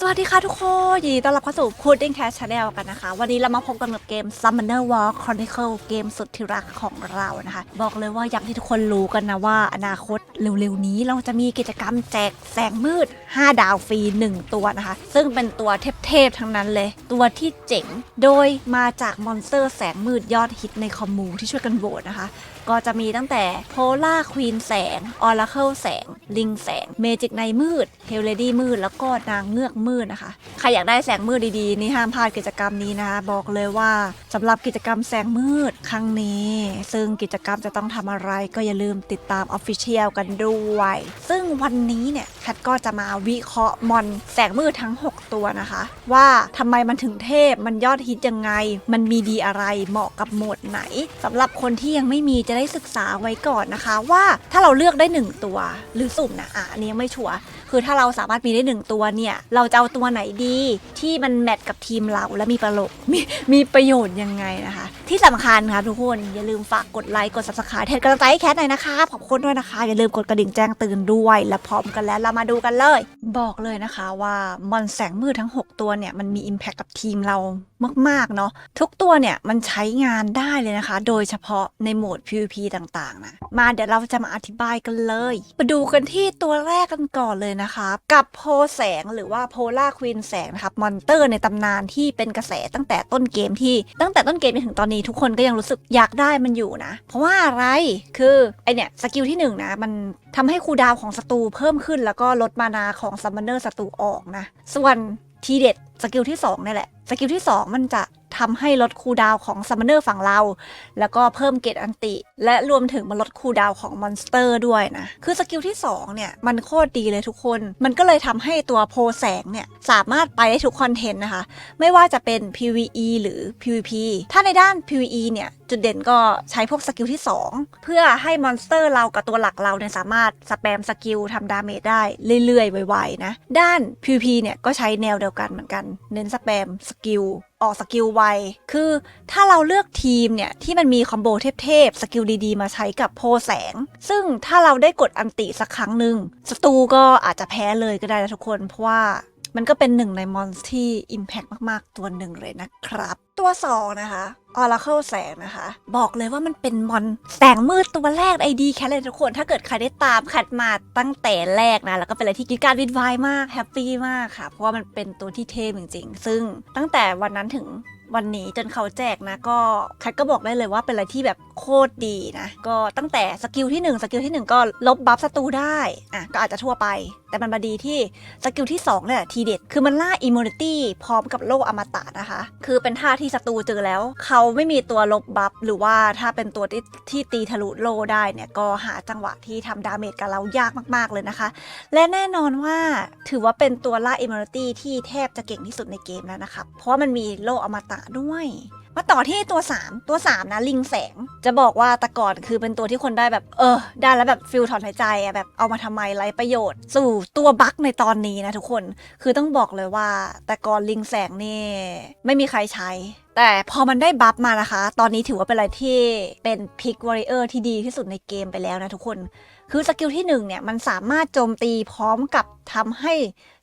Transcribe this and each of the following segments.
สวัสดีค่ะทุกคนยินดีต้อนรับเข้าสู่ Pudding Cat Channel กันนะคะ วันนี้เรามาพบกันกับเกม Summoner War Chronicle เกมสุดที่รักของเรานะคะ บอกเลยว่าอย่างที่ทุกคนรู้กันนะว่า อนาคตเร็วๆนี้เราจะมีกิจกรรมแจกแสงมืด 5 ดาวฟรี 1 ตัวนะคะ ซึ่งเป็นตัวเทพๆทั้งนั้นเลย ตัวที่เจ๋งโดยมาจากมอนสเตอร์แสงมืดยอดฮิตในคอมมูที่ช่วยกันโหวตนะคะ ก็จะมีตั้งแต่โพล่าควีนแสงออราเคิลแสง ลิงแสง เมจิกไนมืด เฮลเลดี้มืด แล้วก็นางเงือกมืดนะคะ ใครอยากได้แสงมืดดีๆ นี่ห้ามพลาดกิจกรรมนี้นะคะบอกเลยว่าสำหรับกิจกรรมแสงมืดครั้งนี้ ซึ่งกิจกรรมจะต้องทำอะไรก็อย่าลืมติดตามออฟฟิเชียลกันด้วย ซึ่งวันนี้เนี่ยแคทก็จะมาวิเคราะห์มอนแสงมืดทั้ง 6 ตัวนะคะ ว่าทำไมมันถึงเทพมันยอดฮิตยังไง มันมีดีอะไรเหมาะกับโหมดไหนสำหรับคนที่ยังไม่มีจะได้ศึกษาไว้ก่อนนะคะ ว่าถ้าเราเลือกได้ 1 ตัวหรือสุ่มนะอะอันนี้ยังไม่ชัวร์คือถ้าเราสามารถมีได้1ตัวเนี่ย เราจะเอาตัวไหนดีที่มันแมทกับทีมเราและมีประโยชน์มีมีประโยชน์ยังไงนะคะ ที่สำคัญค่ะทุกคนอย่าลืมฝากกดไลค์กด subscribe แทนกำลังใจให้แคทหน่อยนะคะขอบคุณด้วยนะคะ อย่าลืมกดกระดิ่งแจ้งเตือนด้วย และพร้อมกันแล้วเรามาดูกันเลย บอกเลยนะคะว่ามอนแสงมืดทั้ง 6 ตัวเนี่ยมันมี Impact กับทีมเรามากๆเนาะทุกตัวเนี่ยมันใช้งานได้เลยนะคะ โดยเฉพาะในโหมด PVP ต่างๆนะมาเดี๋ยวเราจะมาอธิบายกันเลย มาดูกันที่ตัวแรกกันก่อนเลยนะคะกับโพแสงหรือว่าโพล่าควีนแสงนะครับมอนเตอร์ในตำนานที่เป็นกระแสตั้งแต่ต้นเกมที่ตั้งแต่ต้นเกมจนถึงตอนนี้ทุกคนก็ยังรู้สึกอยากได้มันอยู่นะ เพราะว่าอะไรคือไอเนี่ยสกิลที่หนึ่งนะมันทำให้คูดาวของศัตรูเพิ่มขึ้น แล้วก็ลดมานาของซัมมอนเนอร์ศัตรูออกนะส่วนทีเด็ดสกิลที่2นี่แหละ สกิลที่ 2 มันจะทำให้ลดคูดาวของซัมมอนเนอร์ฝั่งเรา แล้วก็เพิ่มเกตอันติ และรวมถึงมาลดคูดาวของมอนสเตอร์ด้วยนะ คือสกิลที่ 2 เนี่ย มันโคตรดีเลยทุกคน มันก็เลยทำให้ตัวโพแสงเนี่ย สามารถไปได้ทุกคอนเทนต์นะคะ ไม่ว่าจะเป็น PVE หรือ PVP ถ้าในด้าน PVE เนี่ย จุดเด่นก็ใช้พวกสกิลที่ 2 เพื่อให้มอนสเตอร์เรากับตัวหลักเราเนี่ยสามารถสแปมสกิลทำดาเมจได้เรื่อยๆไวๆนะ ด้าน PVP เนี่ยก็ใช้แนวเดียวกันเหมือนกัน เน้นสแปมสกิลออกสกิลไว คือถ้าเราเลือกทีมเนี่ย ที่มันมีคอมโบเทพๆ สกิลดีๆ มาใช้กับโพแสง ซึ่งถ้าเราได้กดอันติสักครั้งหนึ่งศัตรูก็อาจจะแพ้เลยก็ได้นะทุกคน เพราะว่ามันก็เป็นหนึ่งในมอนสที่ Impact มากๆ ตัวหนึ่งเลยนะครับ ตัว2นะคะ Oracle แสงนะคะ บอกเลยว่ามันเป็นมอนแสงมืดตัวแรกไอดีแคทเลยทุกคน ถ้าเกิดใครได้ตามแคทมาตั้งแต่แรกนะ แล้วก็เป็นอะไรที่กินการวิดวายมาก แฮปปี้มากค่ะ เพราะว่ามันเป็นตัวที่เท่จริงๆ ซึ่งตั้งแต่วันนั้นถึงวันนี้จนเขาแจกนะก็แคทก็บอกได้เลยว่าเป็นอะไรที่แบบโคตรดีนะ ก็ตั้งแต่สกิลที่1สกิลที่ 1 ก็ลบบัฟศัตรูได้อะก็อาจจะทั่วไป แต่มันมาดีที่สกิลที่2เนี่ยทีเด็ดคือมันล่าอิมมูนิตี้พร้อมกับโล่อมตะนะคะ คือเป็นท่าที่ศัตรูเจอแล้ว เขาไม่มีตัวลบบัฟหรือว่าถ้าเป็นตัวที่ที่ตีทะลุโลได้เนี่ยก็หาจังหวะที่ทำดาเมจกับเรายากมากๆเลยนะคะ และแน่นอนว่าถือว่าเป็นตัวล่าอิมมูนิตี้ที่แทบจะเก่งที่สุดในเกมแล้วนะคะเพราะมันมีโลอมตะด้วย มาต่อที่ตัว 3 ตัว 3 นะลิงแสง จะบอกว่าแต่ก่อนคือเป็นตัวที่คนได้แบบ เออ ได้แล้วแบบฟิลถอนหายใจอะแบบเอามาทำไมไรประโยชน์ สู่ตัวบั๊กในตอนนี้นะทุกคน คือต้องบอกเลยว่า แต่ก่อนลิงแสงนี่ไม่มีใครใช้แต่พอมันได้บัฟมานะคะ ตอนนี้ถือว่าเป็นอะไรที่เป็นพิกวอริเออร์ที่ดีที่สุดในเกมไปแล้วนะทุกคน คือสกิลที่1เนี่ยมันสามารถโจมตีพร้อมกับทำให้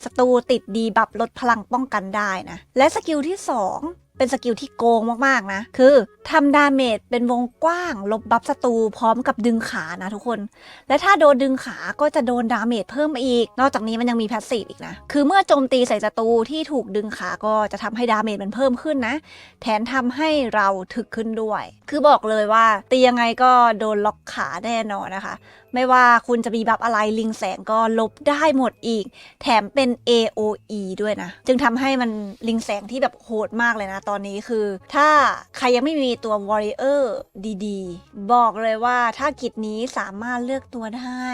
ศัตรูติดดีบัฟลดพลังป้องกันได้นะ และสกิลที่ 2 เป็นสกิลที่โกงมากๆนะ คือทำดาเมจเป็นวงกว้าง ลบบัฟศัตรูพร้อมกับดึงขานะทุกคน และถ้าโดนดึงขาก็จะโดนดาเมจเพิ่มมาอีก นอกจากนี้มันยังมีแพสซีฟอีกนะ คือเมื่อโจมตีใส่ศัตรูที่ถูกดึงขาก็จะทำให้ดาเมจมันเพิ่มขึ้นนะ แถมทำให้เราถึกขึ้นด้วย คือบอกเลยว่าตียังไงก็โดนล็อกขาแน่นอนนะคะ ไม่ว่าคุณจะมีบัฟอะไรลิงแสงก็ลบได้หมดอีก แถมเป็น AOE ด้วยนะ จึงทำให้มันลิงแสงที่แบบโหดมากเลยนะ ตอนนี้คือ ถ้าใครยังไม่มีตัว Warrior ดีๆ บอกเลยว่าถ้ากิจนี้สามารถเลือกตัวได้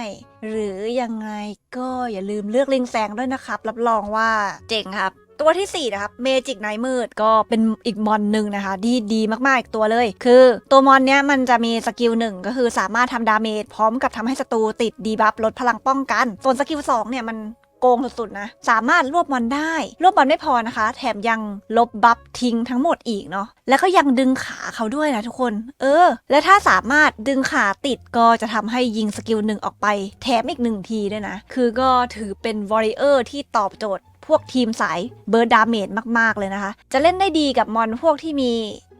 หรือยังไงก็อย่าลืมเลือกลิงแสงด้วยนะครับ รับรองว่าเจ๋งครับ ตัวที่ 4 นะครับเมจิกไนมืดก็เป็นอีกมอนหนึ่งนะคะที่ดีมากๆอีกตัวเลย คือตัวมอนเนี้ยมันจะมีสกิลหนึ่งก็คือสามารถทำดาเมจพร้อมกับทำให้ศัตรูติดดีบัฟลดพลังป้องกัน ส่วนสกิล2เนี่ยมันโกงสุดๆนะ สามารถรวบมอนได้ รวบมอนไม่พอนะคะ แถมยังลบบัฟทิ้งทั้งหมดอีกเนาะ แล้วก็ยังดึงขาเขาด้วยนะทุกคน เออ และถ้าสามารถดึงขาติดก็จะทำให้ยิงสกิลหนึ่งออกไป แถมอีกหนึ่งทีด้วยนะ คือก็ถือเป็นวอริเออร์ที่ตอบโจทย์ พวกทีมสายเบิร์ดดาเมจมาก ๆ เลยนะคะ จะเล่นได้ดีกับมอนพวกที่มี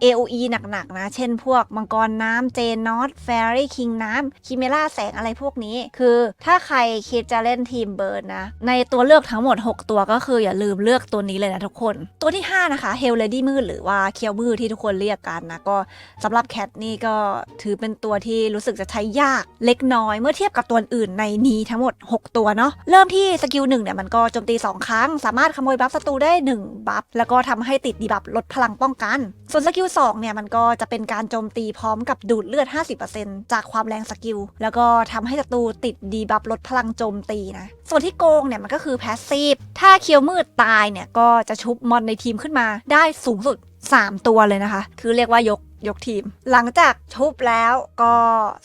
AOE หนัก ๆ นะ เช่นพวกมังกรน้ำเจนนอตแฟรี่คิงน้ำคิเมล่าแสงอะไรพวกนี้ คือถ้าใครคิดจะเล่นทีมเบิร์ดนะ ในตัวเลือกทั้งหมด 6 ตัวก็คืออย่าลืมเลือกตัวนี้เลยนะทุกคน ตัวที่ 5 นะคะเฮลเลดี้มืดหรือว่าเคียวมืดที่ทุกคนเรียกกันนะ ก็สำหรับแคทนี่ก็ถือเป็นตัวที่รู้สึกจะใช้ยากเล็กน้อย เมื่อเทียบกับตัวอื่นในนี้ทั้งหมด 6 ตัวเนาะเริ่มที่สกิลหนึ่งเนี่ยมันก็โจมตี 2 ครั้งสามารถขโมยบัฟศัตรูได้ 1 บัฟ แล้วก็ทำให้ติดดีบัฟลดพลังป้องกัน ส่วนสกิล2เนี่ยมันก็จะเป็นการโจมตีพร้อมกับดูดเลือด 50%จากความแรงสกิล แล้วก็ทำให้ศัตรูติดดีบัฟลดพลังโจมตีนะ ส่วนที่โกงเนี่ยมันก็คือแพสซีฟ ถ้าเคียวมืดตายเนี่ยก็จะชุบมอนในทีมขึ้นมาได้สูงสุด 3 ตัวเลยนะคะ คือเรียกว่ายก ยกทีม หลังจากชุบแล้วก็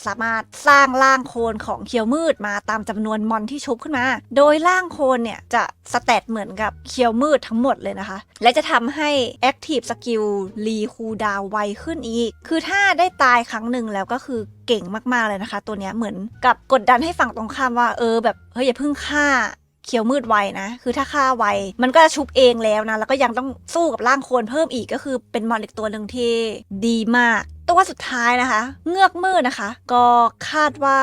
สามารถสร้างร่างโคลนของเคียวมืดมาตามจำนวนมอนที่ชุบขึ้นมา โดยร่างโคลนเนี่ยจะสเตตเหมือนกับเคียวมืดทั้งหมดเลยนะคะ และจะทำให้ Active Skill รีคูดาวไวขึ้นอีก คือถ้าได้ตายครั้งหนึ่งแล้วก็คือเก่งมากๆเลยนะคะ ตัวเนี้ยเหมือนกับกดดันให้ฝั่งตรงข้ามว่าเออแบบเฮ้ยอย่าเพิ่งฆ่า เขียวมืดไวนะ คือถ้าฆ่าไว มันก็จะชุบเองแล้วนะ แล้วก็ยังต้องสู้กับร่างโคลนเพิ่มอีกก็คือเป็นมอนอีกตัวหนึ่งที่ดีมาก ตัวสุดท้ายนะคะ เงือกมืดนะคะ ก็คาดว่า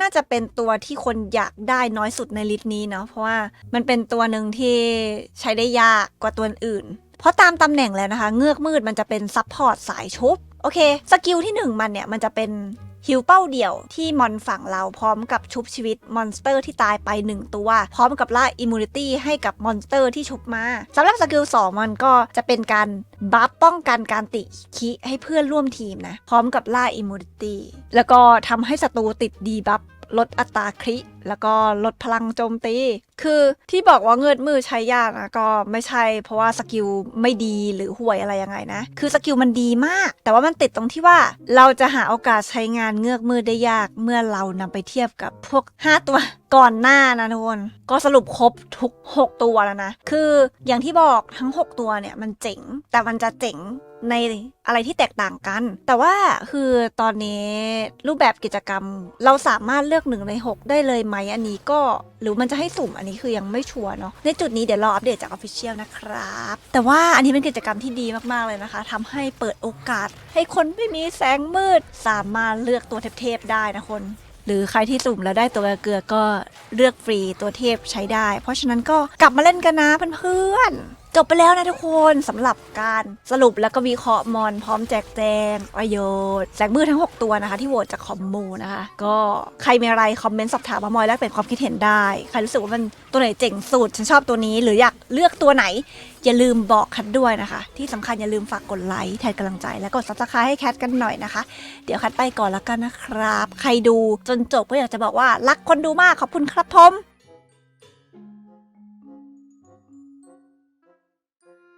น่าจะเป็นตัวที่คนอยากได้น้อยสุดในลิสต์นี้เนาะเพราะว่ามันเป็นตัวหนึ่งที่ใช้ได้ยากกว่าตัวอื่น เพราะตามตำแหน่งแล้วนะคะ เงือกมืดมันจะเป็นซับพอร์ตสายชุบโอเค สกิลที่หนึ่งมันเนี่ย มันจะเป็น ฮิวเป้าเดี่ยวที่มอนฝั่งเราพร้อมกับชุบชีวิตมอนสเตอร์ที่ตายไป 1 ตัว พร้อมกับล่าอิมมูนิตี้ให้กับมอนสเตอร์ที่ชุบมาสำหรับสกิล2มันก็จะเป็นการบัฟป้องกันการติคิให้เพื่อนร่วมทีมนะ พร้อมกับล่าอิมมูนิตี้แล้วก็ทำให้ศัตรูติดดีบัฟ ลดอัตราคริ แล้วก็ลดพลังโจมตี คือที่บอกว่าเงิดมือใช้ยากนะก็ไม่ใช่ เพราะว่าสกิลไม่ดีหรือห่วยอะไรยังไงนะ คือสกิลมันดีมาก แต่ว่ามันติดตรงที่ว่าเราจะหาโอกาสใช้งานเงือกมือได้ยากเมื่อเรานำไปเทียบกับพวก 5 ตัวก่อนหน้านะทุกคน ก็สรุปครบทุก 6 ตัวแล้วนะ คืออย่างที่บอกทั้ง 6 ตัวเนี่ยมันเจ๋ง แต่มันจะเจ๋ง ในอะไรที่แตกต่างกัน แต่ว่าคือตอนนี้รูปแบบกิจกรรม เราสามารถเลือกหนึ่งใน 6 ได้เลยไหมอันนี้ก็หรือมันจะให้สุ่มอันนี้คือยังไม่ชัวร์เนาะในจุดนี้เดี๋ยวรออัปเดตจากออฟฟิเชียลนะครับ แต่ว่าอันนี้เป็นกิจกรรมที่ดีมากๆเลยนะคะทำให้เปิดโอกาส ให้คนไม่มีแสงมืด สามารถเลือกตัวเทพๆได้นะคนหรือใครที่สุ่มแล้วได้ตัวเกลือก็เลือกฟรีตัวเทพใช้ได้ เพราะฉะนั้นก็กลับมาเล่นกันนะเพื่อนๆ จบไปแล้วนะทุกคนสำหรับการสรุปแล้วก็วิเคราะห์มอนพร้อมแจกแจงประโยชน์แจกมือทั้ง 6 ตัวนะคะ ที่โหวตจากคอมมูนะคะ ก็ใครมีอะไร คอมเมนต์สอบถามมามอยแลกเปลี่ยนความคิดเห็นได้ ใครรู้สึกว่ามันตัวไหนเจ๋งสุด ฉันชอบตัวนี้ หรืออยากเลือกตัวไหน อย่าลืมบอกคัดด้วยนะคะ ที่สำคัญอย่าลืมฝากกดไลค์แทนกำลังใจและกดซับสไครต์ให้แคทกันหน่อยนะคะ เดี๋ยวคัดไปก่อนแล้วกันนะครับ ใครดูจนจบก็อยากจะบอกว่ารักคนดูมากขอบคุณครับผม